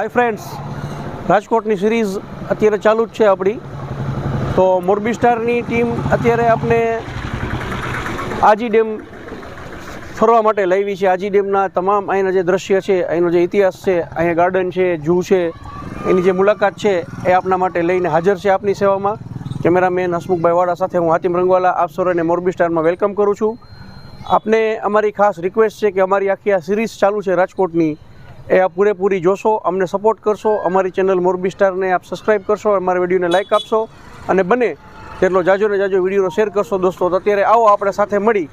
Hi friends રાજકોટની series અત્યારે ચાલુ જ છે આપણી. તો મોરબી સ્ટારની ટીમ અત્યારે આપણે આજી ડેમ ફરવા માટે લાવી છે. આજી ડેમના તમામ અહીંના જે દ્રશ્ય છે, અહીંનો જે ઇતિહાસ છે, અહીંયા ગાર્ડન છે જૂ છે, એની જે મુલાકાત છે એ આપના માટે લઈને હાજર છે આપની સેવામાં. કેમેરામેન હસમુખભાઈ વાળા સાથે હું હાતિમ રંગવાલા, આપ સૌને મોરબી સ્ટારમાં વેલકમ કરું છું. આપને અમારી ખાસ રિક્વેસ્ટ છે કે અમારી આખી આ સિરીઝ ચાલુ છે રાજકોટની. એ આપ પૂરેપૂરી જોશો, અમને સપોર્ટ કરશો, અમારી ચેનલ મોરબી સ્ટારને આપ સબસ્ક્રાઈબ કરશો, અમારા વિડીયોને લાઇક આપશો અને બને તેટલો જાજો ને જાજો વિડીયોનો શેર કરશો દોસ્તો. તો અત્યારે આવો આપણે સાથે મળી.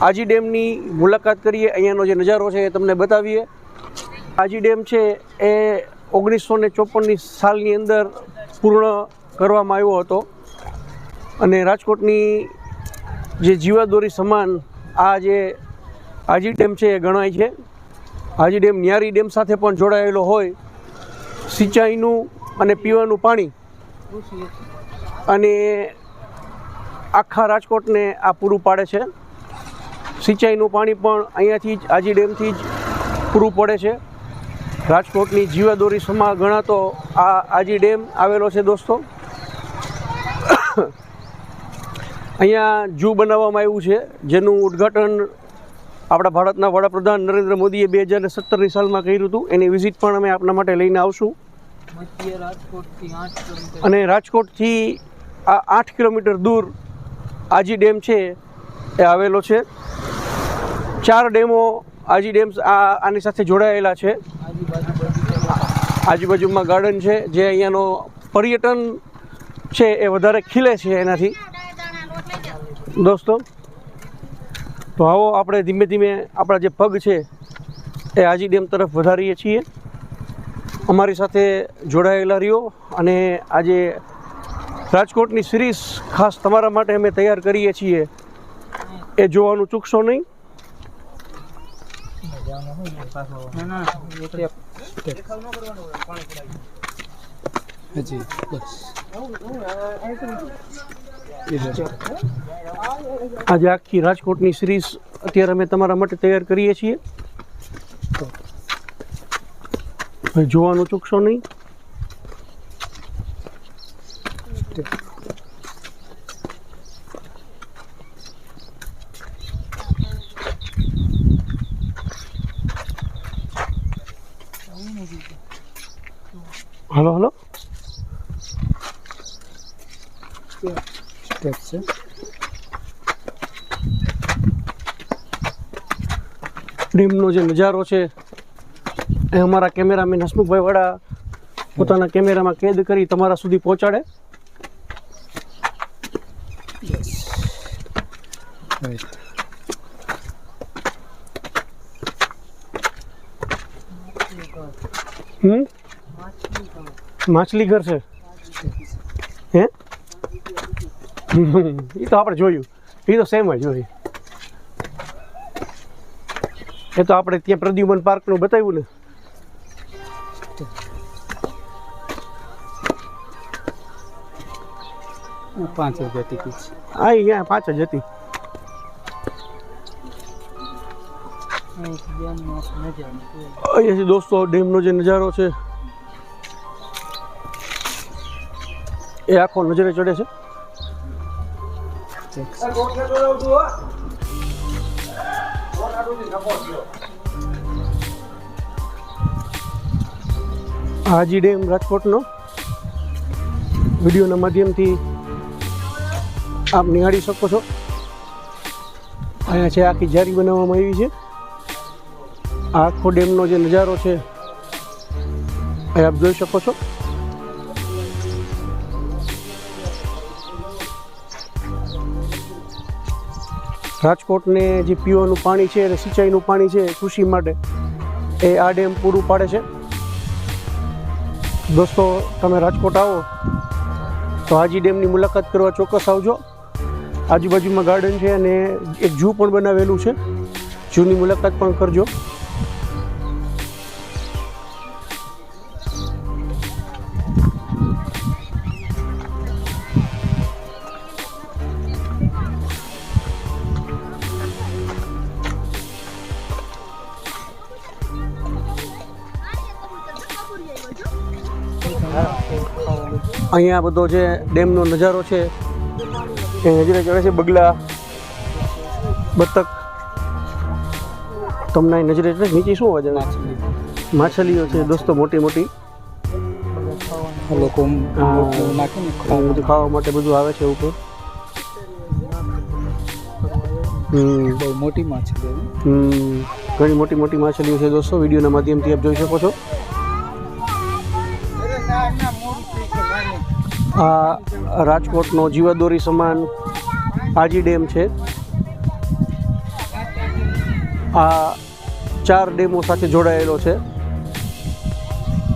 આજી ડેમની મુલાકાત કરીએ, અહીંયાનો જે નજારો છે એ તમને બતાવીએ. આજી ડેમ છે એ ઓગણીસો ને ચોપનની સાલની અંદર પૂર્ણ કરવામાં આવ્યો હતો. અને રાજકોટની જે જીવાદોરી સમાન આ જે આજી ડેમ છે એ ગણાય છે. આજી ડેમ, ન્યારી ડેમ સાથે પણ જોડાયેલો હોય. સિંચાઈનું અને પીવાનું પાણી અને આખા રાજકોટને આ પૂરું પાડે છે. સિંચાઈનું પાણી પણ અહીંયાથી જ આજી ડેમથી જ પૂરું પડે છે. રાજકોટની જીવાદોરી સમા ગણાતો આ આજી ડેમ આવેલો છે દોસ્તો. અહીંયા જૂ બનાવવામાં આવ્યું છે, જેનું ઉદ્ઘાટન આપણા ભારતના વડાપ્રધાન નરેન્દ્ર મોદીએ બે હજાર સત્તરની સાલમાં કર્યું હતું. એની વિઝિટ પણ અમે આપના માટે લઈને આવશું. અને રાજકોટથી આ આઠ કિલોમીટર દૂર આજી ડેમ છે એ આવેલો છે. ચાર ડેમો આજી ડેમ્સ આ આની સાથે જોડાયેલા છે. આજુબાજુમાં ગાર્ડન છે જે અહીંયાનો પર્યટન છે એ વધારે ખીલે છે એનાથી. દોસ્તો તો આવો આપણે ધીમે ધીમે આપણા જે પગ છે એ આજી ડેમ તરફ વધારીએ છીએ. અમારી સાથે જોડાયેલા રહ્યો અને આજે રાજકોટની સિરીઝ ખાસ તમારા માટે અમે તૈયાર કરીએ છીએ. એ જોવાનું ચૂકશો નહીં. હજી, બસ. આજે આખી રાજકોટની સિરીઝ અત્યારે અમે તમારા માટે તૈયાર કરીએ છીએ. જોવાનું ચૂકશો નહીં. Hello hello. સ્ટેપ છે. ડેમનો જે નજારો છે, એ અમારા કેમેરામેન હસમુખભાઈ વાળા પોતાના કેમેરામાં કેદ કરી તમારા સુધી પહોંચાડે. Right hmm? માછલી ઘર છે. હે? એ તો આપણે જોયું. એ તો સેમ જ હોય. એ તો આપણે ત્યાં પ્રદ્યુમન પાર્કનું બતાવ્યું ને. પાંચ હજાર ટિકિટ છે. અહીંયા પાંચ જ હતી. અહીંયાથી દોસ્તો ડેમનો જે નજારો છે એ આખો નજરે ચડે છે. હાજી ડેમ રાજકોટનો. વિડીયોના માધ્યમથી આપ નિહાળી શકો છો. અહીંયા છે આખી જારી બનાવવામાં આવી છે. આખો ડેમનો જે નજારો છે, એ આપ જોઈ શકો છો. રાજકોટને જે પીવાનું પાણી છે અને સિંચાઈનું પાણી છે કૃષિ માટે એ આ ડેમ પૂરું પાડે છે. દોસ્તો, તમે રાજકોટ આવો તો હાજી ડેમની મુલાકાત કરવા ચોક્કસ આવજો. આજુબાજુમાં ગાર્ડન છે અને એક જૂ પણ બનાવેલું છે. જૂની મુલાકાત પણ કરજો. અહીંયા બધો જે ડેમનો નજારો છે એ નજરે ચડે છે બગલા બતક. તમને નજરે ચડે નીચે શું હોય છે? માછલીઓ છે દોસ્તો મોટી મોટી. લોકો ખાવા બધું ખાવા માટે બધું આવે છે ઉપર. હમ. બહુ મોટી માછલી હમ. ઘણી મોટી મોટી માછલીઓ છે દોસ્તો વિડીયોના માધ્યમથી આપ જોઈ શકો છો. આ રાજકોટનો જીવાદોરી સમાન આજી ડેમ છે. આ ચાર ડેમો સાથે જોડાયેલો છે.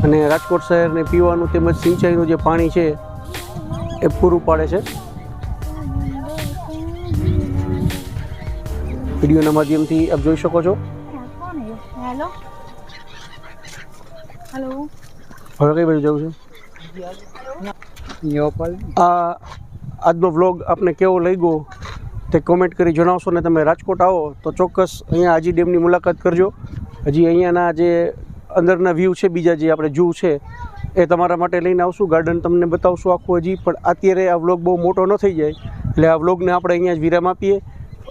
અને રાજકોટ શહેરને પીવાનું તેમજ સિંચાઈનું જે પાણી છે એ પૂરું પાડે છે. વિડીયોના માધ્યમથી આપ જોઈ શકો છો. હેલો. હવે કઈ બાજુ જવું છે? આજનો વ્લોગ આપને કેવો લાગ્યો તે કોમેન્ટ કરી જણાવશો ને તમે રાજકોટ આવો તો ચોક્કસ અહીંયા આજી ડેમની મુલાકાત કરજો. હજી અહીંયાના જે અંદરના વ્યૂ છે, બીજા જે આપણે જૂ છે, એ તમારા માટે લઈને આવશું. ગાર્ડન તમને બતાવશું આખું હજી, પણ અત્યારે આ વ્લોગ બહુ મોટો ન થઈ જાય. એટલે આ વ્લોગને આપણે અહીંયા જ વિરામ આપીએ.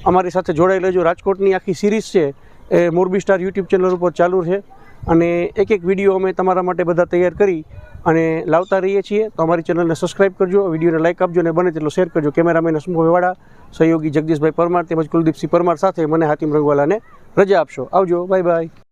અમારી સાથે જોડાઈ લેજો. રાજકોટની આખી સિરીઝ છે, એ મોરબી સ્ટાર યુટ્યુબ ચેનલ ઉપર ચાલુ છે. અને એક એક વીડિયો અમે તમારા માટે બધા તૈયાર કરી અને લાવતા રહીએ છીએ, તો અમારી ચેનલને સબસ્ક્રાઇબ કરજો વિડીયોને લાઇક આપજો અને બને તેટલો શેર કરજો. કેમેરામેન હસમુખવાળા સહયોગી જગદીશભાઈ પરમાર તેમજ કુલદીપસિંહ પરમાર સાથે મને હાતિમ રંગવાલાને રજા આપશો. આવજો બાય બાય